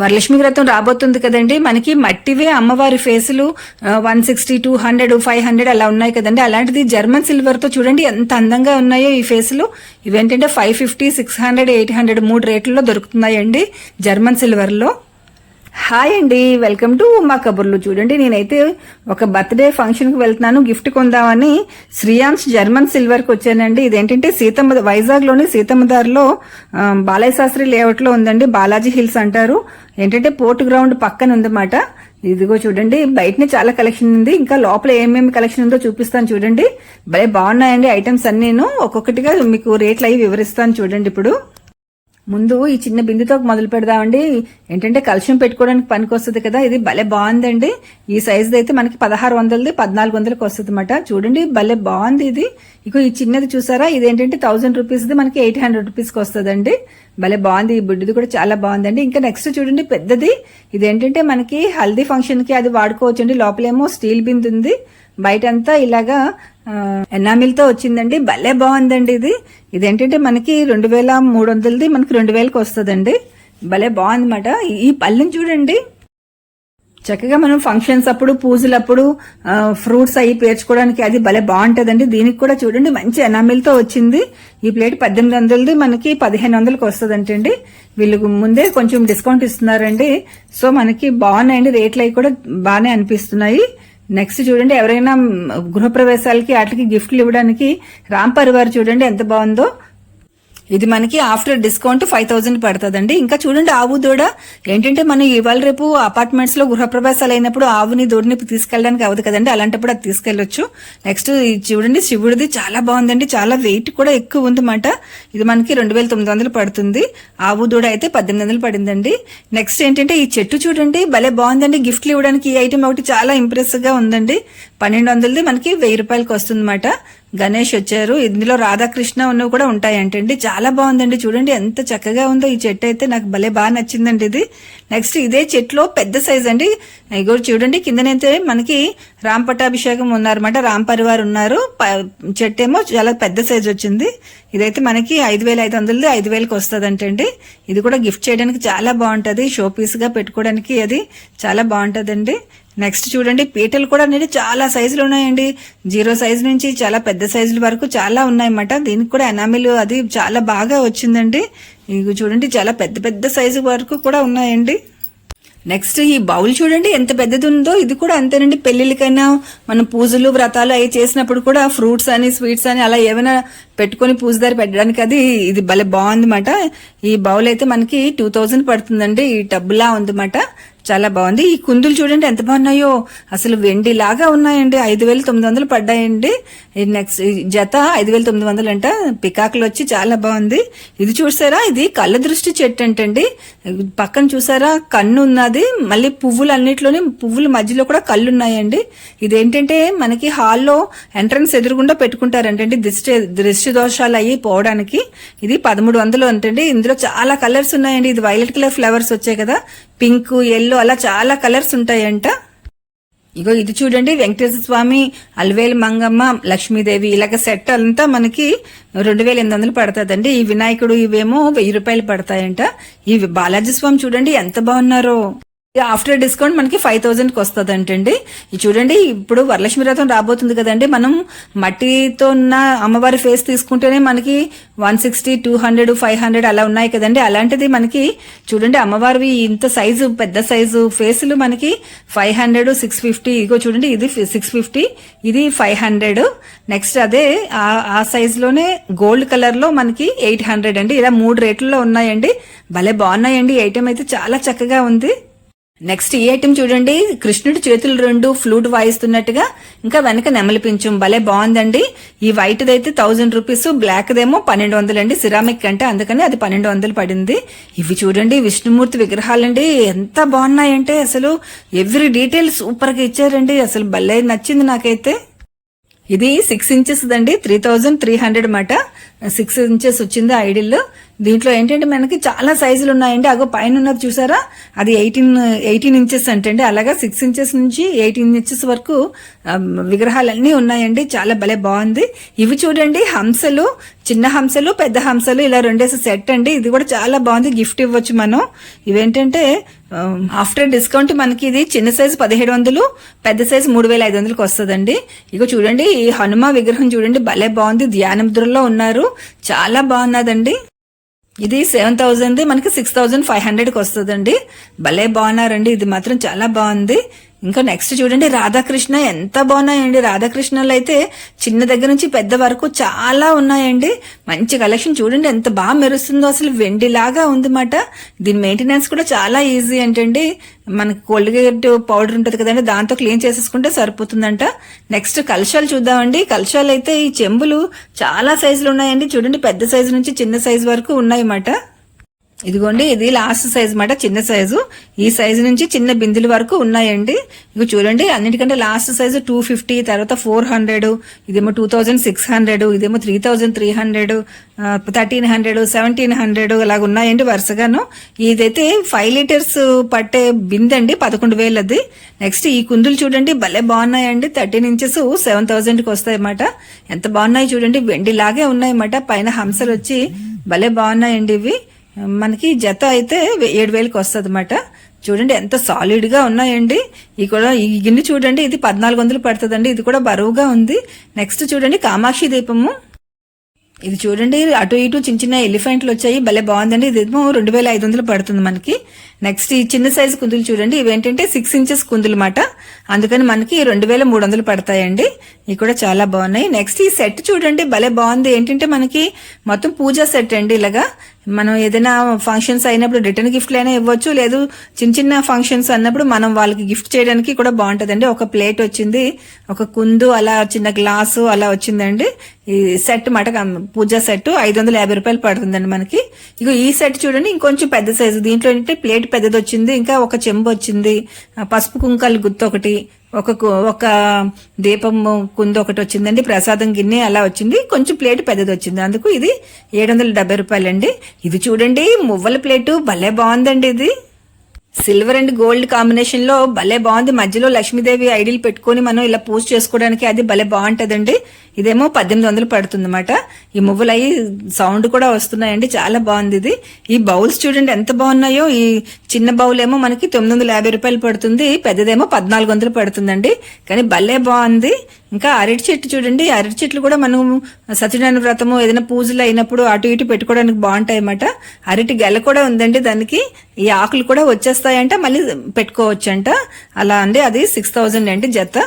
వరలక్ష్మి వ్రతం రాబోతుంది కదండి. మనకి మట్టివే అమ్మవారి ఫేసులు one sixty two hundred five hundred అలా ఉన్నాయి కదండి. అలాంటిది జర్మన్ సిల్వర్తో చూడండి ఎంత అందంగా ఉన్నాయో ఈ ఫేసులు. ఇవేంటంటే five fifty six hundred eight hundred మూడు రేట్లలో దొరుకుతున్నాయండి జర్మన్ సిల్వర్లో. హాయ్ అండి వెల్కమ్ టు మా కబుర్లు చూడండి నేనైతే ఒక బర్త్డే ఫంక్షన్కి వెళ్తున్నాను. గిఫ్ట్ కొందామని. శ్రీయాంశ్ జర్మన్ సిల్వర్కి వచ్చానండి. ఇదేంటంటే సీతమ్మ వైజాగ్లోని సీతమ్మదారిలో ఆ, బాలయ్య శాస్త్రి లేఅవుట్లో ఉందండి. బాలాజీ హిల్స్ అంటారు. ఏంటంటే పోర్ట్ గ్రౌండ్ పక్కన ఉందన్నమాట. ఇదిగో చూడండి. బయటనే చాలా కలెక్షన్ ఉంది. ఇంకా లోపల ఏమేమి కలెక్షన్ ఉందో చూపిస్తాను చూడండి. భలే బాగున్నాయండి ఐటమ్స్ అన్నీను ఒక్కొక్కటిగా మీకు రేట్లు అవి వివరిస్తాను చూడండి ఇప్పుడు. ముందు ఈ చిన్న బిందుతో మొదలు పెడదామండి. ఏంటంటే కలుషం పెట్టుకోవడానికి పనికి వస్తుంది కదా ఇది భలే బాగుందండి. ఈ సైజ్ అయితే మనకి పదహారు వందలది పద్నాలుగు వందలకి వస్తుంది అనమాట చూడండి భలే బాగుంది ఇది. ఇక ఈ చిన్నది చూసారా? ఇది ఏంటంటే థౌసండ్ రూపీస్ది మనకి ఎయిట్ హండ్రెడ్ రూపీస్కి వస్తుందండి. భలే బాగుంది ఈ బుడ్డిది కూడా చాలా బాగుందండి. ఇంకా నెక్స్ట్ చూడండి పెద్దది. ఇది ఏంటంటే మనకి హల్దీ ఫంక్షన్కి అది వాడుకోవచ్చండి. లోపలేమో స్టీల్ బిందు ఉంది బయటంతా ఇలాగా ఎనామిల్తో వచ్చిందండి. భలే బాగుందండి ఇది. ఇదేంటంటే మనకి రెండు వేల మూడు వందలది మనకి రెండు వేలకు వస్తుందండి. భలే బాగుందన్నమాట. ఈ పళ్ళని చూడండి. చక్కగా మనం ఫంక్షన్స్ అప్పుడు పూజలప్పుడు ఫ్రూట్స్ అవి పేర్చుకోవడానికి అది భలే బాగుంటుందండి. దీనికి కూడా చూడండి మంచి ఎనామిల్తో వచ్చింది. ఈ ప్లేట్ పద్దెనిమిది వందలది మనకి పదిహేను వందలకి వస్తుందంటండి. వీళ్ళు ముందే కొంచెం డిస్కౌంట్ ఇస్తున్నారండి. సో మనకి బాగున్నాయండి. రేట్లు అవి కూడా బాగానే అనిపిస్తున్నాయి. నెక్స్ట్ చూడండి ఎవరైనా గృహప్రవేశాలకి వాటికి గిఫ్ట్లు ఇవ్వడానికి రామ్ పరివార్ చూడండి ఎంత బాగుందో. ఇది మనకి ఆఫ్టర్ డిస్కౌంట్ ఫైవ్ థౌసండ్ పడుతుందండి. ఇంకా చూడండి ఆవు దూడ. ఏంటంటే మనం ఇవాళ రేపు అపార్ట్మెంట్స్లో గృహప్రవేశాలు అయినప్పుడు ఆవుని దూడని తీసుకెళ్ళడానికి అవ్వదు కదండి. అలాంటప్పుడు అది తీసుకెళ్ళొచ్చు నెక్స్ట్ చూడండి శివుడిది చాలా బాగుందండి. చాలా వెయిట్ కూడా ఎక్కువ ఉందన్నమాట. ఇది మనకి రెండు వేల తొమ్మిది వందలు పడుతుంది. ఆవు దూడ అయితే పద్దెనిమిది వందలు పడిందండి. నెక్స్ట్ ఏంటంటే ఈ చెట్టు చూడండి. భలే బాగుందండి. గిఫ్ట్లు ఇవ్వడానికి ఈ ఐటమ్ ఒకటి చాలా ఇంప్రెసివ్గా ఉందండి. పన్నెండు వందలది మనకి వెయ్యి రూపాయలకి వస్తుందన్నమాట. గణేష్ వచ్చారు. ఇందులో రాధాకృష్ణ ఉన్నవి కూడా ఉంటాయంటండి. చాలా బాగుందండి. చూడండి ఎంత చక్కగా ఉందో ఈ చెట్టు అయితే. నాకు భలే బాగా నచ్చిందండి ఇది. నెక్స్ట్ ఇదే చెట్లో పెద్ద సైజ్ అండి. ఇగో చూడండి కిందనైతే మనకి రామ్ పట్టాభిషేకం ఉన్నారన్నమాట. రామ్ పరివార్ ఉన్నారు. ప- చెట్టు ఏమో చాలా పెద్ద సైజ్ వచ్చింది. ఇదైతే మనకి ఐదు వేల ఐదు వందలది ఐదు వేలకు వస్తుందంటండి. ఇది కూడా గిఫ్ట్ చేయడానికి చాలా బాగుంటుంది. షో పీస్గా పెట్టుకోవడానికి అది చాలా బాగుంటుందండి. నెక్స్ట్ చూడండి పీటలు కూడా అనేది చాలా సైజులు ఉన్నాయండి. జీరో సైజు నుంచి చాలా పెద్ద సైజుల వరకు చాలా ఉన్నాయన్నమాట. దీనికి కూడా ఎనామిల్ అది చాలా బాగా వచ్చిందండి. ఇవి చూడండి చాలా పెద్ద పెద్ద సైజు వరకు కూడా ఉన్నాయండి. నెక్స్ట్ ఈ బౌల్ చూడండి ఎంత పెద్దది ఉందో ఇది కూడా అంతేనండి. పెళ్ళిళ్ళకైనా మనం పూజలు వ్రతాలు అవి చేసినప్పుడు కూడా ఫ్రూట్స్ అని స్వీట్స్ అని అలా ఏమైనా పెట్టుకొని పూజదారి పెట్టడానికి అది ఇది భలే బాగుందన్నమాట. ఈ బౌల్ అయితే మనకి టూ థౌజండ్ పడుతుందండి. ఈ టబ్బులా ఉందన్నమాట. చాలా బాగుంది. ఈ కుందులు చూడండి ఎంత బాగున్నాయో. అసలు వెండి లాగా ఉన్నాయండి. ఐదు వేల తొమ్మిది వందలు పడ్డాయండి. నెక్స్ట్ ఈ జత ఐదు వేల తొమ్మిది వందలు అంట. పికాకులు వచ్చి చాలా బాగుంది. ఇది చూసారా? ఇది కళ్ళ దృష్టి చెట్టు అంటండి. పక్కన చూసారా? కన్ను ఉన్నది. మళ్ళీ పువ్వులు అన్నిట్లోనే పువ్వుల మధ్యలో కూడా కళ్ళు ఉన్నాయండి ఇదేంటంటే మనకి హాల్లో ఎంట్రన్స్ ఎదురుగుండా పెట్టుకుంటారంటండి. దృష్టి దృష్టి దోషాలు అయ్యి పోవడానికి. ఇది పదమూడు వందలు అంటండి. ఇందులో చాలా కలర్స్ ఉన్నాయండి. ఇది వైలెట్ కలర్ ఫ్లవర్స్ వచ్చాయి కదా. పింక్ ఎల్లో అలా చాలా కలర్స్ ఉంటాయంట. ఇగో ఇది చూడండి వెంకటేశ్వర స్వామి అలవేలు మంగమ్మ లక్ష్మీదేవి ఇలాగ సెట్ అంతా మనకి రెండు వేల ఎనిమిది వందలు పడుతుందండి. ఈ వినాయకుడు ఇవేమో వెయ్యి రూపాయలు పడతాయంట. ఈ బాలాజీ స్వామి చూడండి ఎంత బాగున్నారో. ఆఫ్టర్ డిస్కౌంట్ మనకి ఫైవ్ థౌజండ్కి వస్తుంది అంటండి ఇది చూడండి ఇప్పుడు వరలక్ష్మి రథం రాబోతుంది కదండి. మనం మట్టితో ఉన్న అమ్మవారి ఫేస్ తీసుకుంటేనే మనకి one sixty two hundred five hundred అలా ఉన్నాయి కదండి. అలాంటిది మనకి చూడండి అమ్మవారివి ఇంత సైజు పెద్ద సైజు ఫేసులు మనకి ఫైవ్ హండ్రెడ్ సిక్స్ ఫిఫ్టీ ఇగో చూడండి ఇది సిక్స్ ఫిఫ్టీ ఇది ఫైవ్ హండ్రెడ్ నెక్స్ట్ అదే ఆ- సైజులోనే గోల్డ్ కలర్లో మనకి ఎయిట్ హండ్రెడ్ అండి. ఇలా మూడు రేట్లలో ఉన్నాయండి. భలే బాగున్నాయండి. ఐటెం ఐటమ్ అయితే చాలా చక్కగా ఉంది. నెక్స్ట్ ఈ ఐటమ్ చూడండి. కృష్ణుడి చేతులు రెండు ఫ్లూట్ వాయిస్తున్నట్టుగా ఇంకా వెనక నెమలిపించం భలే బాగుందండి. ఈ వైట్ అయితే థౌజండ్ రూపీస్ బ్లాక్ దేమో పన్నెండు వందలు అండి. సిరామిక్ అంటే అందుకని అది పన్నెండు వందలు పడింది. ఇవి చూడండి విష్ణుమూర్తి విగ్రహాలండి. ఎంత బాగున్నాయంటే అసలు. ఎవ్రీ డీటెయిల్ సూపర్గా ఇచ్చారండి. అసలు భలే నచ్చింది నాకైతే. ఇది సిక్స్ ఇంచెస్ దండి. త్రీ థౌజండ్ త్రీ హండ్రెడ్ మాట. సిక్స్ ఇంచెస్ వచ్చింది ఐడిల్. దీంట్లో ఏంటంటే మనకి చాలా సైజులు ఉన్నాయండి. అగో పైన ఉన్నది చూసారా? అది ఎయిటీన్ ఎయిటీన్ ఇంచెస్ అంటే అలాగా సిక్స్ ఇంచెస్ నుంచి ఎయిటీన్ ఇంచెస్ వరకు విగ్రహాలన్నీ ఉన్నాయండి. చాలా భలే బాగుంది. ఇవి చూడండి హంసలు చిన్న హంసలు పెద్ద హంసలు ఇలా రెండేసి సెట్ అండి. ఇది కూడా చాలా బాగుంది. గిఫ్ట్ ఇవ్వచ్చు మనం. ఇవేంటంటే ఆఫ్టర్ డిస్కౌంట్ మనకి ఇది చిన్న సైజు పదిహేడు వందలు పెద్ద సైజు మూడు వేల ఐదు వందలకి వస్తుందండి. ఇక చూడండి ఈ హనుమ విగ్రహం చూడండి భలే బాగుంది. ధ్యానముద్రలో ఉన్నారు. చాలా బాగున్నదండి. ఇది సెవెన్ థౌజండ్ మనకి సిక్స్ థౌజండ్ ఫైవ్ హండ్రెడ్కి వస్తుందండి. భలే బాగున్నారండి. ఇది మాత్రం చాలా బాగుంది. ఇంకా నెక్స్ట్ చూడండి రాధాకృష్ణ ఎంత బాగున్నాయండి. రాధాకృష్ణలు అయితే చిన్న దగ్గర నుంచి పెద్ద వరకు చాలా ఉన్నాయండి. మంచి కలెక్షన్ చూడండి ఎంత బాగా మెరుస్తుందో. అసలు వెండిలాగా ఉంది మాట దీని మెయింటెనెన్స్ కూడా చాలా ఈజీ ఏంటండి మనకి కోల్గేట్ పౌడర్ ఉంటుంది కదండి దాంతో క్లీన్ చేసేసుకుంటే సరిపోతుందంట. నెక్స్ట్ కలశాలు చూద్దామండి. కలశాలు అయితే ఈ చెంబులు చాలా సైజులు ఉన్నాయండి. చూడండి పెద్ద సైజు నుంచి చిన్న సైజు వరకు ఉన్నాయన్నమాట. ఇదిగోండి ఇది లాస్ట్ సైజ్ మాట చిన్న సైజు ఈ సైజు నుంచి చిన్న బిందుల వరకు ఉన్నాయండి. ఇక చూడండి అన్నిటికంటే లాస్ట్ సైజు టూ ఫిఫ్టీ తర్వాత ఫోర్ హండ్రెడ్ ఇదేమో టూ థౌజండ్ సిక్స్ హండ్రెడ్ ఇదేమో three thousand three hundred thirteen hundred seventeen hundred అలాగ ఉన్నాయండి వరుసగాను. ఇదైతే ఫైవ్ లీటర్స్ పట్టే బిందండి పదకొండు వేలది. నెక్స్ట్ ఈ కుందులు చూడండి భలే బాగున్నాయండి. థర్టీన్ ఇంచెస్ సెవెన్ థౌజండ్కి వస్తాయి అన్నమాట ఎంత బాగున్నాయి చూడండి వెండిలాగే ఉన్నాయన్నమాట. పైన హంసలు వచ్చి భలే బాగున్నాయండి ఇవి. మనకి జత అయితే ఏడు వేలకు వస్తుంది అనమాట చూడండి ఎంత సాలిడ్గా ఉన్నాయండి. ఈ కూడా ఈ గిన్నె చూడండి ఇది పద్నాలుగు వందలు పడుతుందండి. ఇది కూడా బరువుగా ఉంది. నెక్స్ట్ చూడండి కామాక్షి దీపము. ఇది చూడండి అటు ఇటు చిన్న చిన్న ఎలిఫెంట్లు వచ్చాయి. భలే బాగుందండి. ఇది ఏమో రెండు వేల ఐదు వందలు పడుతుంది మనకి. నెక్స్ట్ ఈ చిన్న సైజు కుందులు చూడండి. ఇవేంటంటే సిక్స్ ఇంచెస్ కుందులు మాట అందుకని మనకి రెండు వేల మూడు వందలు పడతాయండి. ఇవి కూడా చాలా బాగున్నాయి. నెక్స్ట్ ఈ సెట్ చూడండి. భలే బాగుంది. ఏంటంటే మనకి మొత్తం పూజా సెట్ అండి ఇలాగా. మనం ఏదైనా ఫంక్షన్స్ అయినప్పుడు రిటర్న్ గిఫ్ట్లు అయినా ఇవ్వచ్చు లేదు చిన్న చిన్న ఫంక్షన్స్ అన్నప్పుడు మనం వాళ్ళకి గిఫ్ట్ చేయడానికి కూడా బాగుంటుందండి. ఒక ప్లేట్ వచ్చింది ఒక కుందు అలా చిన్న గ్లాసు అలా వచ్చిందండి. ఈ సెట్ మాట పూజా సెట్ ఐదు వందల యాభై రూపాయలు పడుతుందండి మనకి. ఇక ఈ సెట్ చూడండి ఇంకొంచెం పెద్ద సైజు దీంట్లో ఏంటంటే ప్లేట్ పెద్దది వచ్చింది ఇంకా ఒక చెంబు వచ్చింది. పసుపు కుంకాలు గుత్తు ఒకటి ఒక కు- ఒక దీపం కుందు ఒకటి వచ్చిందండి. ప్రసాదం గిన్నె అలా వచ్చింది. కొంచెం ప్లేట్ పెద్దది వచ్చింది. అందుకు ఇది ఏడు వందల డెబ్బై రూపాయలండి. ఇది చూడండి మువ్వల ప్లేటు. భలే బాగుందండి ఇది. సిల్వర్ అండ్ గోల్డ్ కాంబినేషన్లో భలే బాగుంది. మధ్యలో లక్ష్మీదేవి ఐడిల్ పెట్టుకొని మనం ఇలా పూజ చేసుకోవడానికి అది భలే బాగుంటదండి. ఇదేమో పద్దెనిమిది వందలు పడుతుంది ఈ మువ్వలు అయ్యి సౌండ్ కూడా వస్తున్నాయండి. చాలా బాగుంది ఇది. ఈ బౌల్స్ చూడండి ఎంత బాగున్నాయో. ఈ చిన్న బౌల్ ఏమో మనకి తొమ్మిది వందల యాభై రూపాయలు పడుతుంది. పెద్దదేమో పద్నాలుగు వందలు పడుతుందండి. కానీ భలే బాగుంది. ఇంకా అరటి చెట్టు చూడండి అరటి చెట్లు కూడా మనం సత్యనారాయణ వ్రతము ఏదైనా పూజలు అయినప్పుడు అటు ఇటు పెట్టుకోవడానికి బాగుంటాయి అన్నమాట అరటి గెల కూడా ఉందండి దానికి. ఈ ఆకులు కూడా వచ్చేస్తాయంట మళ్ళీ పెట్టుకోవచ్చంట. అలా అండి అది సిక్స్ థౌజండ్ అండి జత.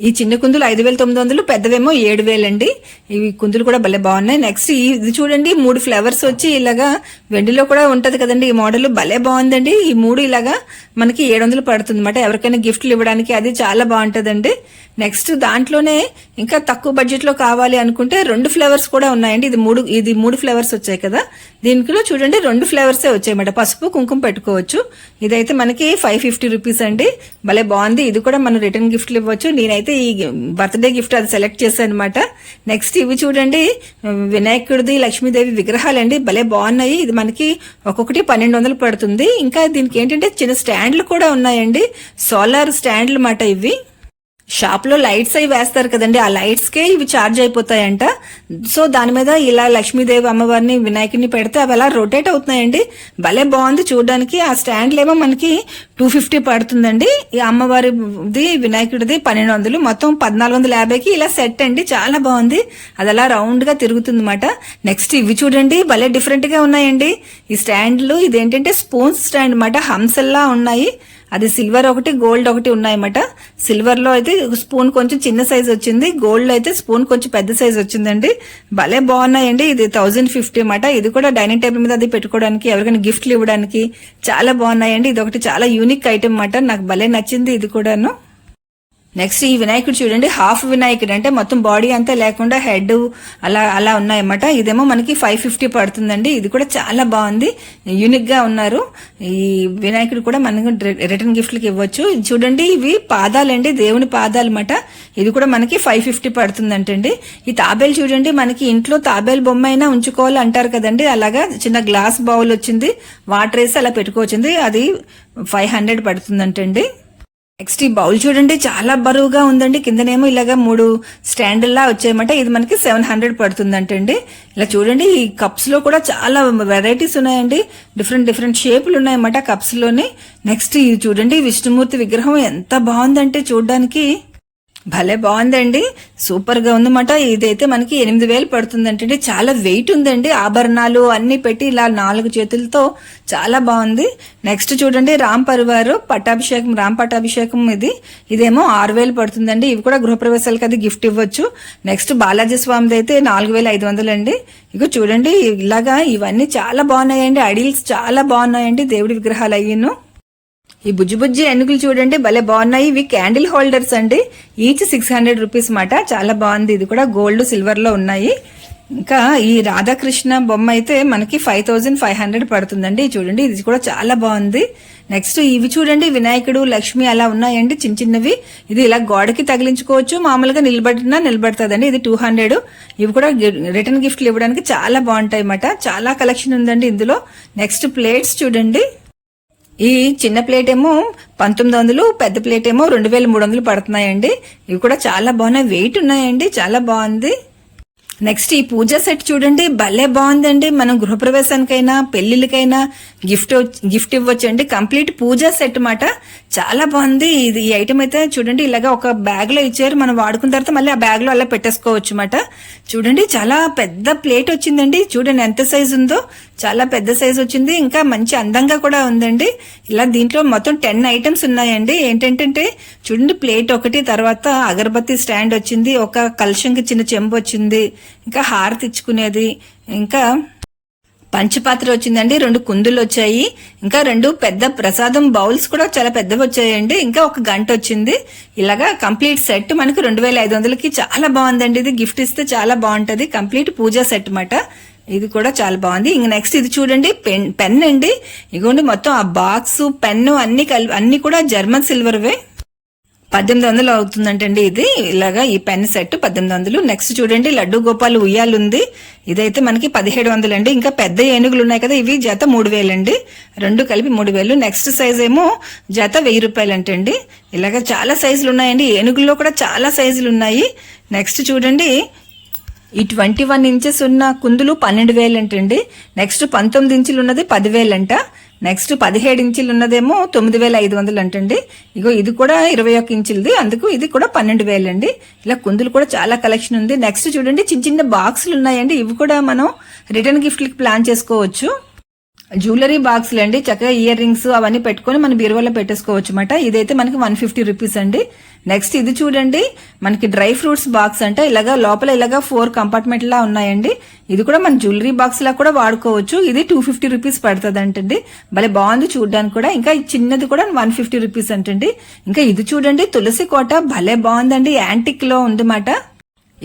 ఈ చిన్న కుందులు ఐదు వేల తొమ్మిది వందలు పెద్దవేమో ఏడు వేలండి. ఇవి కుందులు కూడా భలే బాగున్నాయి. నెక్స్ట్ ఇది చూడండి మూడు ఫ్లవర్స్ వచ్చి ఇలాగా వెండిలో కూడా ఉంటది కదండి. ఈ మోడల్ భలే బాగుందండి. ఈ మూడు ఇలాగా మనకి ఏడు వందలు పడుతుంది అనమాట ఎవరికైనా గిఫ్ట్లు ఇవ్వడానికి అది చాలా బాగుంటుందండి. నెక్స్ట్ దాంట్లోనే ఇంకా తక్కువ బడ్జెట్లో కావాలి అనుకుంటే రెండు ఫ్లేవర్స్ కూడా ఉన్నాయండి. ఇది మూడు ఇది మూడు ఫ్లేవర్స్ వచ్చాయి కదా. దీనికిలో చూడండి రెండు ఫ్లేవర్సే వచ్చాయన్నమాట పసుపు కుంకుమ పెట్టుకోవచ్చు. ఇదైతే మనకి ఫైవ్ ఫిఫ్టీ రూపీస్ అండి. భలే బాగుంది. ఇది కూడా మనం రిటర్న్ గిఫ్ట్లు ఇవ్వచ్చు. నేనైతే ఈ బర్త్డే గిఫ్ట్ అది సెలెక్ట్ చేశాను అనమాట నెక్స్ట్ ఇవి చూడండి వినాయకుడిది లక్ష్మీదేవి విగ్రహాలండి. భలే బాగున్నాయి. ఇది మనకి ఒక్కొక్కటి పన్నెండు వందలు పడుతుంది. ఇంకా దీనికి ఏంటంటే చిన్న స్టాండ్లు కూడా ఉన్నాయండి. సోలార్ స్టాండ్లు మాట ఇవి. షాప్లో లైట్స్ అవి వేస్తారు కదండి. ఆ లైట్స్ కే ఇవి ఛార్జ్ అయిపోతాయంట. సో దాని మీద ఇలా లక్ష్మీదేవి అమ్మవారిని వినాయకుడిని పెడితే అవి అలా రొటేట్ అవుతున్నాయండి. భలే బాగుంది చూడడానికి. ఆ స్టాండ్లు ఏమో మనకి టూ ఫిఫ్టీ పడుతుందండి. ఈ అమ్మవారిది వినాయకుడిది పన్నెండు వందలు. మొత్తం పద్నాలుగు వందల యాభైకి ఇలా సెట్ అండి. చాలా బాగుంది. అది అలా రౌండ్గా తిరుగుతుంది అనమాట నెక్స్ట్ ఇవి చూడండి. భలే డిఫరెంట్గా ఉన్నాయండి. ఈ స్టాండ్లు ఇదేంటంటే స్పూన్స్ స్టాండ్ అన్నమాట. హంసల్లా ఉన్నాయి. అది సిల్వర్ ఒకటి గోల్డ్ ఒకటి ఉన్నాయన్నమాట. సిల్వర్లో అయితే స్పూన్ కొంచెం చిన్న సైజ్ వచ్చింది. గోల్డ్ అయితే స్పూన్ కొంచెం పెద్ద సైజ్ వచ్చిందండి. భలే బాగున్నాయండి. ఇది థౌజండ్ ఫిఫ్టీ అన్నమాట. ఇది కూడా డైనింగ్ టేబుల్ మీద అది పెట్టుకోవడానికి ఎవరికైనా గిఫ్ట్లు ఇవ్వడానికి చాలా బాగున్నాయండి. ఇది ఒకటి చాలా యూనిక్ ఐటమ్ అన్నమాట. నాకు భలే నచ్చింది ఇది కూడాను. నెక్స్ట్ ఈ వినాయకుడు చూడండి హాఫ్ వినాయకుడు అంటే మొత్తం బాడీ అంతా లేకుండా హెడ్ అలా అలా ఉన్నాయన్నమాట. ఇదేమో మనకి ఫైవ్ ఫిఫ్టీ పడుతుందండి. ఇది కూడా చాలా బాగుంది. యూనిక్గా ఉన్నారు. ఈ వినాయకుడు కూడా మనకు రిటర్న్ గిఫ్ట్లకి ఇవ్వచ్చు. ఇది చూడండి ఇవి పాదాలండి దేవుని పాదాలు అన్నమాట ఇది కూడా మనకి ఫైవ్ ఫిఫ్టీ పడుతుందంటండి. ఈ తాబేలు చూడండి మనకి ఇంట్లో తాబేలు బొమ్మ అయినా ఉంచుకోవాలి అంటారు కదండి. అలాగా చిన్న గ్లాస్ బౌల్ వచ్చింది. వాటర్ వేసి అలా పెట్టుకోవచ్చింది అది ఫైవ్ హండ్రెడ్ పడుతుందంటండి. నెక్స్ట్ ఈ బౌల్ చూడండి చాలా బరువుగా ఉందండి. కిందనేమో ఇలాగా మూడు స్టాండ్లా వచ్చాయన్నమాట ఇది మనకి సెవెన్ హండ్రెడ్ పడుతుందంటండి. ఇలా చూడండి ఈ కప్స్లో కూడా చాలా వెరైటీస్ ఉన్నాయండి. డిఫరెంట్ డిఫరెంట్ షేపులు ఉన్నాయన్నమాట కప్స్లోని నెక్స్ట్ ఇది చూడండి విష్ణుమూర్తి విగ్రహం ఎంత బాగుందంటే చూడడానికి. భలే బాగుందండి. సూపర్గా ఉందన్నమాట. ఇదైతే మనకి ఎనిమిది వేలు పడుతుందంటే చాలా వెయిట్ ఉందండి. ఆభరణాలు అన్ని పెట్టి ఇలా నాలుగు చేతులతో చాలా బాగుంది. నెక్స్ట్ చూడండి రామ్ పరివారు పట్టాభిషేకం రామ్ పట్టాభిషేకం ఇది. ఇదేమో ఆరు వేలు పడుతుందండి. ఇవి కూడా గృహప్రవేశాలకి అది గిఫ్ట్ ఇవ్వచ్చు. నెక్స్ట్ బాలాజీ స్వామిది అయితే నాలుగు వేల ఐదు వందలు అండి ఇక చూడండి ఇలాగా ఇవన్నీ చాలా బాగున్నాయండి. ఐడిల్స్ చాలా బాగున్నాయండి. దేవుడి విగ్రహాలు అయ్యను. ఈ బుజ్జి బుజ్జి ఎన్నుకలు చూడండి భలే బాగున్నాయి. ఇవి క్యాండిల్ హోల్డర్స్ అండి. ఈచ్ సిక్స్ హండ్రెడ్ రూపీస్ మాట. చాలా బాగుంది. ఇది కూడా గోల్డ్ సిల్వర్లో ఉన్నాయి. ఇంకా ఈ రాధాకృష్ణ బొమ్మ అయితే మనకి ఫైవ్ థౌజండ్ ఫైవ్ హండ్రెడ్ పడుతుందండి. చూడండి. ఇది కూడా చాలా బాగుంది. నెక్స్ట్ ఇవి చూడండి. వినాయకుడు లక్ష్మి అలా ఉన్నాయండి. చిన్న చిన్నవి. ఇది ఇలా గోడకి తగిలించుకోవచ్చు. మామూలుగా నిలబడినా నిలబడుతుందండి. ఇది టూ హండ్రెడ్ ఇవి కూడా రిటర్న్ గిఫ్ట్లు ఇవ్వడానికి చాలా బాగుంటాయి అన్నమాట చాలా కలెక్షన్ ఉందండి ఇందులో. నెక్స్ట్ ప్లేట్స్ చూడండి. ఈ చిన్న ప్లేట్ ఏమో పంతొమ్మిది వందలు పెద్ద ప్లేట్ ఏమో రెండు వేల మూడు వందలు పడుతున్నాయండి. ఇవి కూడా చాలా బాగున్నాయి. వెయిట్ ఉన్నాయండి. చాలా బాగుంది. నెక్స్ట్ ఈ పూజా సెట్ చూడండి. భలే బాగుందండి. మనం గృహప్రవేశానికైనా పెళ్ళిళ్ళకైనా గిఫ్ట్ గిఫ్ట్ ఇవ్వచ్చండి. కంప్లీట్ పూజా సెట్ మాట. చాలా బాగుంది. ఇది ఈ ఐటమ్ అయితే చూడండి. ఇలాగా ఒక బ్యాగ్లో ఇచ్చారు. మనం వాడుకున్న తర్వాత మళ్ళీ ఆ బ్యాగ్లో అలా పెట్టేసుకోవచ్చు మాట. చూడండి. చాలా పెద్ద ప్లేట్ వచ్చిందండి. చూడండి ఎంత సైజ్ ఉందో. చాలా పెద్ద సైజ్ వచ్చింది. ఇంకా మంచి అందంగా కూడా ఉందండి. ఇలా దీంట్లో మొత్తం టెన్ ఐటమ్స్ ఉన్నాయండి. ఏంటంటే చూడండి ప్లేట్ ఒకటి తర్వాత అగరబత్తి స్టాండ్ వచ్చింది. ఒక కలుషంకి చిన్న చెంబు వచ్చింది. ఇంకా హారతి ఇచ్చుకునేది. ఇంకా పంచపాత్ర వచ్చిందండి. రెండు కుందులు వచ్చాయి. ఇంకా రెండు పెద్ద ప్రసాదం బౌల్స్ కూడా చాలా పెద్దవి వచ్చాయండి. ఇంకా ఒక గంట వచ్చింది. ఇలాగా కంప్లీట్ సెట్ మనకు రెండు వేల ఐదు వందలకి చాలా బాగుందండి. ఇది గిఫ్ట్ ఇస్తే చాలా బాగుంటది. కంప్లీట్ పూజా సెట్ మాట ఇది కూడా చాలా బాగుంది. ఇంక నెక్స్ట్ ఇది చూడండి పెన్ పెన్ అండి. ఇగోండి మొత్తం ఆ బాక్స్ పెన్ను అన్ని కలిపి అన్ని కూడా జర్మన్ సిల్వర్వే పద్దెనిమిది వందలు అవుతుందంటండి ఇది. ఇలాగా ఈ పెన్ సెట్ పద్దెనిమిది వందలు. నెక్స్ట్ చూడండి లడ్డు గోపాల్ ఉయ్యాలు ఉంది ఇదైతే మనకి పదిహేడు వందలు అండి ఇంకా పెద్ద ఏనుగులు ఉన్నాయి కదా ఇవి జత మూడు వేలండి. రెండు కలిపి మూడు వేలు. నెక్స్ట్ సైజ్ ఏమో జత వెయ్యి రూపాయలు అంటండి ఇలాగ చాలా సైజులు ఉన్నాయండి. ఏనుగుల్లో కూడా చాలా సైజులు ఉన్నాయి. నెక్స్ట్ చూడండి ఈ ట్వంటీ వన్ ఇంచెస్ ఉన్న కుందులు పన్నెండు వేలంటండి. నెక్స్ట్ పంతొమ్మిది ఇంచులు ఉన్నది పదివేలంట. నెక్స్ట్ పదిహేడు ఇంచులు ఉన్నదేమో తొమ్మిది వేల ఐదు వందలు అంటండి ఇగో ఇది కూడా ఇరవై ఒక్క ఇంచులది. అందుకు ఇది కూడా పన్నెండు వేలండి. ఇలా కుందులు కూడా చాలా కలెక్షన్ ఉంది. నెక్స్ట్ చూడండి చిన్న చిన్న బాక్సులు ఉన్నాయండి. ఇవి కూడా మనం రిటర్న్ గిఫ్ట్లకి ప్లాన్ చేసుకోవచ్చు. జ్యువెలరీ బాక్స్లు అండి. చక్కగా ఇయర్ రింగ్స్ అవన్నీ పెట్టుకొని మన బీరువాలో పెట్టేసుకోవచ్చు అనమాట ఇదైతే మనకి వన్ ఫిఫ్టీ రూపీస్ అండి. నెక్స్ట్ ఇది చూడండి. మనకి డ్రై ఫ్రూట్స్ బాక్స్ అంటే ఇలాగా లోపల ఇలాగా ఫోర్ కంపార్ట్మెంట్ లా ఉన్నాయండి. ఇది కూడా మన జ్యువెలరీ బాక్స్ లా కూడా వాడుకోవచ్చు. ఇది టూ ఫిఫ్టీ రూపీస్ పడుతుంది అంటండి భలే బాగుంది చూడడానికి కూడా. ఇంకా చిన్నది కూడా వన్ ఫిఫ్టీ రూపీస్ అంటండి. ఇంకా ఇది చూడండి. తులసి కోట భలే బాగుందండి. యాంటిక్లో ఉందన్నమాట.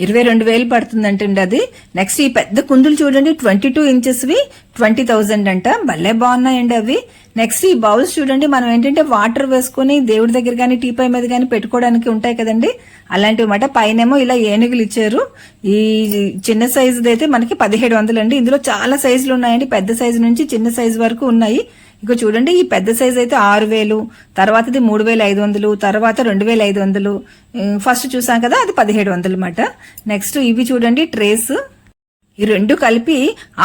ఇరవై రెండు వేలు పడుతుందంటండి అది. నెక్స్ట్ ఈ పెద్ద కుందులు చూడండి ట్వంటీ టూ ఇంచెస్వి ట్వంటీ థౌజండ్ అంట. భలే బాగున్నాయండి అవి. నెక్స్ట్ ఈ బౌల్స్ చూడండి మనం ఏంటంటే వాటర్ వేసుకుని దేవుడి దగ్గర కానీ టీపై మీద కానీ పెట్టుకోవడానికి ఉంటాయి కదండి. అలాంటివి మాట పైనేమో ఇలా ఏనుగులు ఇచ్చారు. ఈ చిన్న సైజుది అయితే మనకి పదిహేడు వందలు అండి ఇందులో చాలా సైజులు ఉన్నాయండి. పెద్ద సైజు నుంచి చిన్న సైజు వరకు ఉన్నాయి. ఇక చూడండి ఈ పెద్ద సైజ్ అయితే ఆరు వేలు తర్వాతది మూడు వేల ఐదు వందలు తర్వాత రెండు వేల ఐదు వందలు. ఫస్ట్ చూసాం కదా అది పదిహేడు వందలు అన్నమాట. నెక్స్ట్ ఇవి చూడండి ట్రేస్ ఈ రెండు కలిపి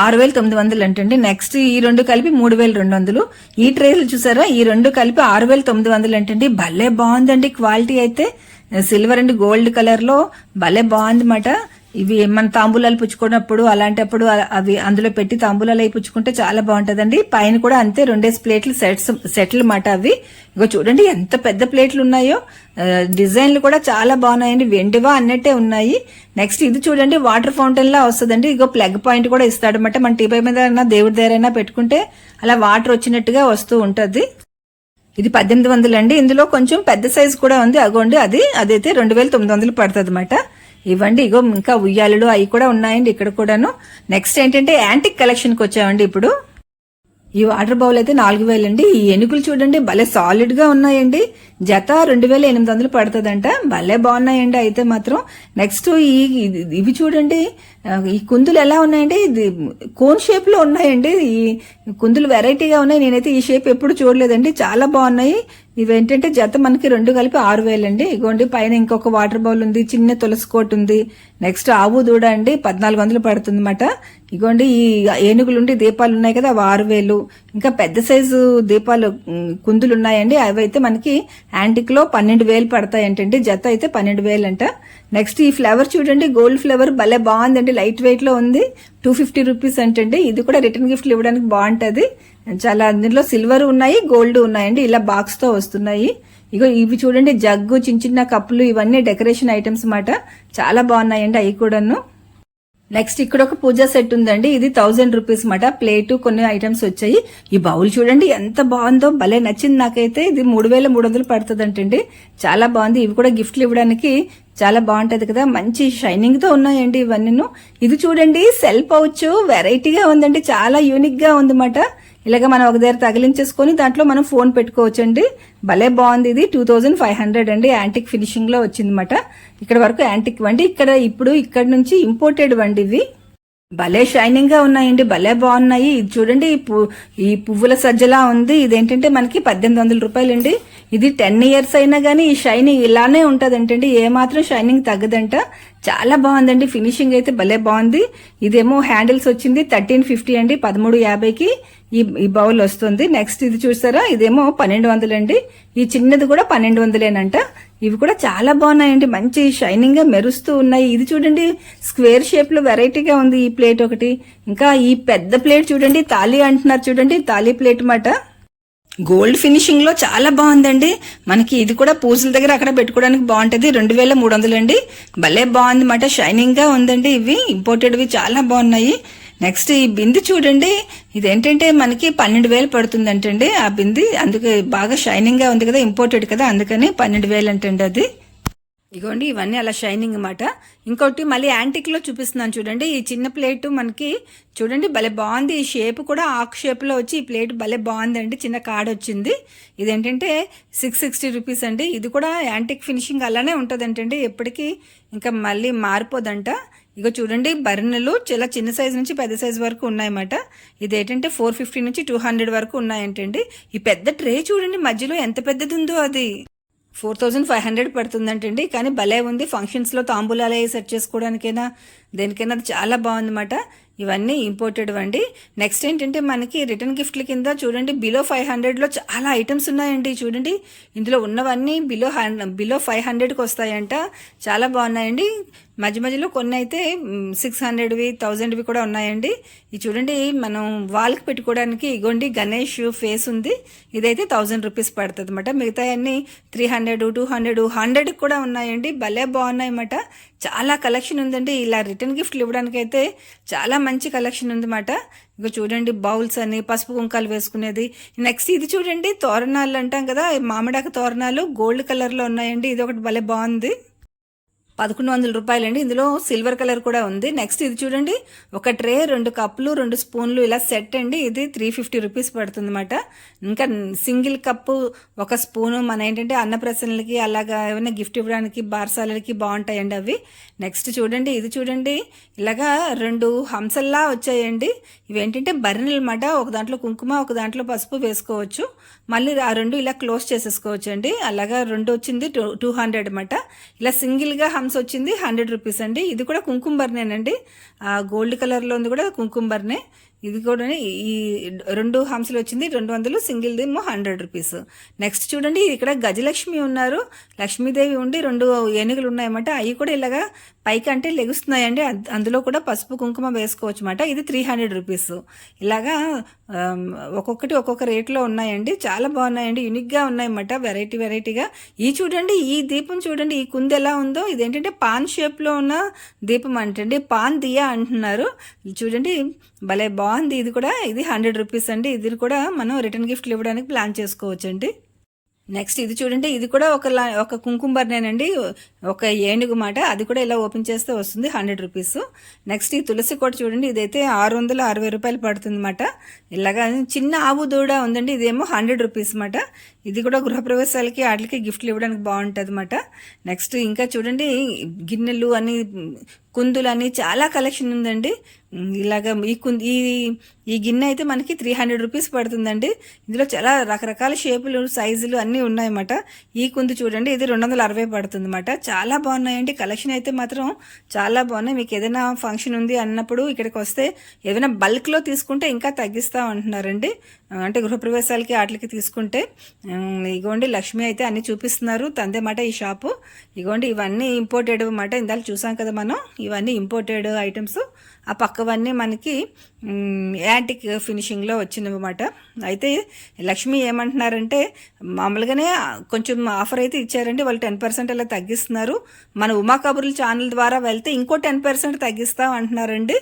ఆరు వేల తొమ్మిది వందలు అంటండి. నెక్స్ట్ ఈ రెండు కలిపి మూడు వేల రెండు వందలు. ఈ ట్రేలు చూసారా? ఈ రెండు కలిపి ఆరు వేల తొమ్మిది వందలు అంటండి. భలే బాగుందండి క్వాలిటీ అయితే. సిల్వర్ అండ్ గోల్డ్ కలర్లో భలే బాగుందన్నమాట. ఇవి మన తాంబూలాలు పుచ్చుకున్నప్పుడు అలాంటప్పుడు అవి అందులో పెట్టి తాంబూలాలు అవి పుచ్చుకుంటే చాలా బాగుంటుందండి. పైన కూడా అంతే రెండేసి ప్లేట్లు సెట్స్ సెట్లు మాట అవి. ఇగో చూడండి ఎంత పెద్ద ప్లేట్లు ఉన్నాయో. డిజైన్లు కూడా చాలా బాగున్నాయండి. వెండివా అన్నట్టే ఉన్నాయి. నెక్స్ట్ ఇది చూడండి వాటర్ ఫౌంటైన్ లా వస్తుందండి. ఇగో ప్లగ్ పాయింట్ కూడా ఇస్తాడనమాట మన టీపై మీద అయినా దేవుడి దగ్గర అయినా పెట్టుకుంటే అలా వాటర్ వచ్చినట్టుగా వస్తూ ఉంటుంది. ఇది పద్దెనిమిది వందలు అండి ఇందులో కొంచెం పెద్ద సైజు కూడా ఉంది. అగోండి అది అదైతే రెండు వేల తొమ్మిది వందలు పడుతుంది అనమాట ఇవ్వండి. ఇగో ఇంకా ఉయ్యాలలు అవి కూడా ఉన్నాయండి ఇక్కడ కూడాను. నెక్స్ట్ ఏంటంటే యాంటిక్ కలెక్షన్కి వచ్చామండి ఇప్పుడు. ఈ వాటర్ బౌల్ అయితే నాలుగు వేలండి. ఈ ఎనుగులు చూడండి భలే సాలిడ్గా ఉన్నాయండి. జత రెండు వేల ఎనిమిది వందలు పడుతుందంట. భలే బాగున్నాయండి అయితే మాత్రం. నెక్స్ట్ ఈ ఇది- ఇవి చూడండి. ఈ కుందులు ఎలా ఉన్నాయండి ఇది కోన్ షేప్లో ఉన్నాయండి. ఈ కుందులు వెరైటీగా ఉన్నాయి. నేనైతే ఈ షేప్ ఎప్పుడు చూడలేదండి. చాలా బాగున్నాయి. ఇవి ఏంటంటే జత మనకి రెండు కలిపి ఆరు వేలండి. ఇగోండి పైన ఇంకొక వాటర్ బౌల్ ఉంది చిన్న తులసి కోట్ ఉంది. నెక్స్ట్ ఆవు దూడ అండి పద్నాలుగు వందలు పడుతుంది అనమాట ఇగోండి ఈ ఏనుగులుండి దీపాలు ఉన్నాయి కదా అవి ఆరు వేలు. ఇంకా పెద్ద సైజు దీపాలు కుందులు ఉన్నాయండి. అవి అయితే మనకి యాంటిక్లో పన్నెండు వేలు పడతాయి అంటండి జత అయితే పన్నెండు వేలు అంట నెక్స్ట్ ఈ ఫ్లవర్ చూడండి గోల్డ్ ఫ్లవర్ భలే బాగుందండి లైట్ వెయిట్లో ఉంది. టూ ఫిఫ్టీ రూపీస్ అంటండి. ఇది కూడా రిటర్న్ గిఫ్ట్లు ఇవ్వడానికి బాగుంటది. చాలా అందులో సిల్వర్ ఉన్నాయి గోల్డ్ ఉన్నాయండి. ఇలా బాక్స్తో వస్తున్నాయి. ఇగో ఇవి చూడండి జగ్గు చిన్న చిన్న కప్పులు ఇవన్నీ డెకరేషన్ ఐటమ్స్ మాట చాలా బాగున్నాయండి అవి కూడాను. నెక్స్ట్ ఇక్కడ ఒక పూజా సెట్ ఉందండి. ఇది థౌజండ్ రూపీస్ మాట. ప్లేట్ కొన్ని ఐటమ్స్ వచ్చాయి. ఈ బౌల్ చూడండి ఎంత బాగుందో. భలే నచ్చింది నాకైతే. ఇది మూడు వేల మూడు వందలు పడుతుంది చాలా బాగుంది. ఇవి కూడా గిఫ్ట్లు ఇవ్వడానికి చాలా బాగుంటది కదా. మంచి షైనింగ్తో ఉన్నాయండి ఇవన్నీ ఇది చూడండి సెల్ పౌచ్ వెరైటీగా ఉందండి. చాలా యూనిక్గా ఉందన్నమాట. ఇలాగ మనం ఒక దగ్గర తగిలించేసుకొని దాంట్లో మనం ఫోన్ పెట్టుకోవచ్చండి. భలే బాగుంది ఇది. టూ థౌజండ్ ఫైవ్ హండ్రెడ్ అండి. యాంటిక్ ఫినిషింగ్లో వచ్చిందన్నమాట. ఇక్కడ వరకు యాంటిక్ వండి ఇక్కడ ఇప్పుడు ఇక్కడ నుంచి ఇంపోర్టెడ్ వండి ఇవి. భలే షైనింగ్గా ఉన్నాయండి. భలే బాగున్నాయి. ఇది చూడండి ఈ ఈ పువ్వుల సజ్జలా ఉంది. ఇదేంటంటే మనకి పద్దెనిమిది వందల రూపాయలండి. ఇది టెన్ ఇయర్స్ అయినా గానీ ఈ షైనింగ్ ఇలానే ఉంటదంటండి. ఏ మాత్రం షైనింగ్ తగ్గదంట. చాలా బాగుందండి. ఫినిషింగ్ అయితే భలే బాగుంది. ఇదేమో హ్యాండిల్స్ వచ్చింది. థర్టీన్ ఫిఫ్టీ అండి. పదమూడు యాభైకి. ఈ ఈ బౌల్ వస్తుంది. నెక్స్ట్ ఇది చూసారా? ఇదేమో పన్నెండు వందలండి. ఈ చిన్నది కూడా పన్నెండు వందలేనంట. ఇవి కూడా చాలా బాగున్నాయండి. మంచి షైనింగ్గా మెరుస్తూ ఉన్నాయి. ఇది చూడండి స్క్వేర్ షేప్లో వెరైటీగా ఉంది ఈ ప్లేట్ ఒకటి. ఇంకా ఈ పెద్ద ప్లేట్ చూడండి తాళి అంటున్నారు చూడండి తాళి ప్లేట్ మాట. గోల్డ్ ఫినిషింగ్లో చాలా బాగుందండి. మనకి ఇది కూడా పూజల దగ్గర అక్కడ పెట్టుకోవడానికి బాగుంటది. రెండు వేల మూడు వందలు అండి భలే బాగుంది మాట. షైనింగ్గా ఉందండి ఇవి. ఇంపోర్టెడ్వి చాలా బాగున్నాయి. నెక్స్ట్ ఈ బింది చూడండి ఇదేంటంటే మనకి పన్నెండు వేలు పడుతుందంటండి ఆ బింది. అందుకే బాగా షైనింగ్గా ఉంది కదా ఇంపోర్టెడ్ కదా అందుకని పన్నెండు వేలు అంటండి అది. ఇగోండి ఇవన్నీ అలా షైనింగ్ అన్నమాట. ఇంకోటి మళ్ళీ యాంటిక్లో చూపిస్తున్నాను చూడండి ఈ చిన్న ప్లేట్ మనకి చూడండి భలే బాగుంది. ఈ షేప్ కూడా ఆక్ షేప్లో వచ్చి ఈ ప్లేట్ భలే బాగుందండి చిన్న కార్డ్ వచ్చింది. ఇదేంటంటే సిక్స్ సిక్స్టీ రూపీస్ అండి. ఇది కూడా యాంటిక్ ఫినిషింగ్ అలానే ఉంటుందంటండి ఎప్పటికీ ఇంకా మళ్ళీ మారిపోదంట. ఇగో చూడండి బర్రెలు చాలా చిన్న సైజు నుంచి పెద్ద సైజు వరకు ఉన్నాయన్నమాట. ఇది ఏంటంటే ఫోర్ ఫిఫ్టీ నుంచి టూ హండ్రెడ్ వరకు ఉన్నాయంటండి. ఈ పెద్ద ట్రే చూడండి మధ్యలో ఎంత పెద్దది ఉందో అది. ఫోర్ థౌజండ్ ఫైవ్ హండ్రెడ్ పడుతుందంటండి. కానీ భలే ఉంది ఫంక్షన్స్లో తాంబూలాలు అవి సెట్ చేసుకోవడానికైనా దేనికైనా అది చాలా బాగుందన్నమాట. ఇవన్నీ ఇంపోర్టెడ్ అండి. నెక్స్ట్ ఏంటంటే మనకి రిటర్న్ గిఫ్ట్ల కింద చూడండి బిలో ఫైవ్ హండ్రెడ్లో చాలా ఐటమ్స్ ఉన్నాయండి చూడండి. ఇందులో ఉన్నవన్నీ బిలో బిలో ఫైవ్ హండ్రెడ్కి వస్తాయంట. చాలా బాగున్నాయండి. మధ్య మధ్యలో కొన్ని అయితే సిక్స్ హండ్రెడ్వి థౌజండ్వి కూడా ఉన్నాయండి. ఇది చూడండి మనం వాల్కి పెట్టుకోవడానికి ఇగోండి గణేష్ ఫేస్ ఉంది. ఇదైతే థౌజండ్ రూపీస్ పడుతుంది అనమాట మిగతా అన్ని three hundred two hundred hundred కూడా ఉన్నాయండి. భలే బాగున్నాయి అన్నమాట చాలా కలెక్షన్ ఉందండి. ఇలా రిటర్న్ గిఫ్ట్లు ఇవ్వడానికి అయితే చాలా మంచి కలెక్షన్ ఉందన్నమాట. ఇక చూడండి బౌల్స్ అని పసుపు కుంకాలు వేసుకునేది. నెక్స్ట్ ఇది చూడండి తోరణాలు అంటాం కదా ఈ మామిడాక తోరణాలు గోల్డ్ కలర్లో ఉన్నాయండి. ఇది ఒకటి భలే బాగుంది. పదకొండు వందల రూపాయలండి. ఇందులో సిల్వర్ కలర్ కూడా ఉంది. నెక్స్ట్ ఇది చూడండి. ఒక ట్రే రెండు కప్పులు రెండు స్పూన్లు ఇలా సెట్ అండి. ఇది త్రీ ఫిఫ్టీ రూపీస్ పడుతుంది అనమాట ఇంకా సింగిల్ కప్పు ఒక స్పూను మన ఏంటంటే అన్నప్రసన్నలకి అలాగా ఏమైనా గిఫ్ట్ ఇవ్వడానికి బార్సాలకి బాగుంటాయండి అవి. నెక్స్ట్ చూడండి. ఇది చూడండి. ఇలాగా రెండు హంసల్లా వచ్చాయండి. ఇవేంటంటే బర్రెలు అనమాట ఒక దాంట్లో కుంకుమ ఒక దాంట్లో పసుపు వేసుకోవచ్చు. మళ్ళీ ఆ రెండు ఇలా క్లోజ్ చేసేసుకోవచ్చు అండి అలాగా రెండు వచ్చింది టూ టూ హండ్రెడ్ అనమాట ఇలా సింగిల్గా హమ్స్ వచ్చింది హండ్రెడ్ రూపీస్ అండి. ఇది కూడా కుంకుమర్నేనండి. గోల్డ్ కలర్లో ఉంది కూడా కుంకుమర్నే. ఇది కూడా ఈ రెండు హంసలు వచ్చింది రెండు వందలు సింగిల్ ఏమో హండ్రెడ్ రూపీస్ నెక్స్ట్ చూడండి ఇక్కడ గజలక్ష్మి ఉన్నారు. లక్ష్మీదేవి ఉండి రెండు ఏనుగులు ఉన్నాయన్నమాట అవి కూడా ఇలాగా పైకి అంటే లెగుస్తున్నాయండి. అద్- అందులో కూడా పసుపు కుంకుమ వేసుకోవచ్చు అనమాట ఇది త్రీ హండ్రెడ్ రూపీస్ ఇలాగా ఒక్కొక్కటి ఒక్కొక్క రేట్లో ఉన్నాయండి. చాలా బాగున్నాయండి. యూనిక్గా ఉన్నాయన్నమాట. వెరైటీ వెరైటీగా ఈ చూడండి ఈ దీపం చూడండి. ఈ కుంది ఎలా ఉందో. ఇదేంటంటే పాన్ షేప్లో ఉన్న దీపం అంటండి. పాన్ దియా అంటున్నారు. చూడండి భలే బాగుంది. ఇది కూడా ఇది హండ్రెడ్ రూపీస్ అండి. ఇది కూడా మనం రిటర్న్ గిఫ్ట్లు ఇవ్వడానికి ప్లాన్ చేసుకోవచ్చండి. నెక్స్ట్ ఇది చూడండి ఇది కూడా ఒక లా- ఒక కుంకుంబర్నేనండి ఒక ఏనుగు మాట అది కూడా ఇలా ఓపెన్ చేస్తే వస్తుంది హండ్రెడ్ రూపీస్. నెక్స్ట్ ఈ తులసి కోట చూడండి ఇదైతే ఆరు వందల అరవై రూపాయలు పడుతుంది అన్నమాట ఇలాగా చిన్న ఆవు దూడ ఉందండి ఇదేమో హండ్రెడ్ రూపీస్ మాట. ఇది కూడా గృహప్రవేశాలకి వాటికి గిఫ్ట్లు ఇవ్వడానికి బాగుంటుంది అనమాట నెక్స్ట్ ఇంకా చూడండి గిన్నెలు అని కుందులు అని చాలా కలెక్షన్ ఉందండి. ఇలాగ ఈ కుంది ఈ ఈ గిన్నె అయితే మనకి త్రీ హండ్రెడ్ రూపీస్ పడుతుందండి. ఇందులో చాలా రకరకాల షేపులు సైజులు అన్నీ ఉన్నాయన్నమాట. ఈ కుందు చూడండి ఇది రెండు వందల అరవై పడుతుంది అనమాట చాలా బాగున్నాయండి. కలెక్షన్ అయితే మాత్రం చాలా బాగున్నాయి. మీకు ఏదైనా ఫంక్షన్ ఉంది అన్నప్పుడు ఇక్కడికి వస్తే ఏదైనా బల్క్లో తీసుకుంటే ఇంకా తగ్గిస్తూ ఉంటున్నారండి అంటే గృహప్రవేశాలకి వాటికి తీసుకుంటే. ఇగోండి లక్ష్మి అయితే అన్ని చూపిస్తున్నారు. తందే మాట ఈ షాపు. ఇగోండి ఇవన్నీ ఇంపోర్టెడ్ మాట. ఇందాక చూసాం కదా మనం. ఇవన్నీ ఇంపోర్టెడ్ ఐటమ్స్ ఆ పక్కవన్నీ మనకి యాంటిక్ ఫినిషింగ్లో వచ్చిందన్నమాట అయితే లక్ష్మి ఏమంటున్నారంటే మామూలుగానే కొంచెం ఆఫర్ అయితే ఇచ్చారండి వాళ్ళు టెన్ పర్సెంట్ అలా తగ్గిస్తున్నారు. మన ఉమా కబుర్ల ఛానల్ ద్వారా వెళ్తే ఇంకో టెన్ పర్సెంట్ తగ్గిస్తాం అంటున్నారండి.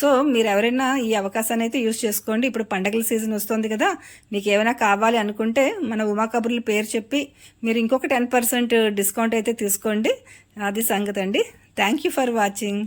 సో మీరు ఎవరైనా ఈ అవకాశాన్ని అయితే యూజ్ చేసుకోండి. ఇప్పుడు పండగల సీజన్ వస్తుంది కదా మీకు ఏమైనా కావాలి అనుకుంటే మన ఉమా కబుర్ల పేరు చెప్పి మీరు ఇంకొక టెన్ పర్సెంట్ డిస్కౌంట్ అయితే తీసుకోండి. అది సంగతి అండి థ్యాంక్ యూ ఫర్ వాచింగ్.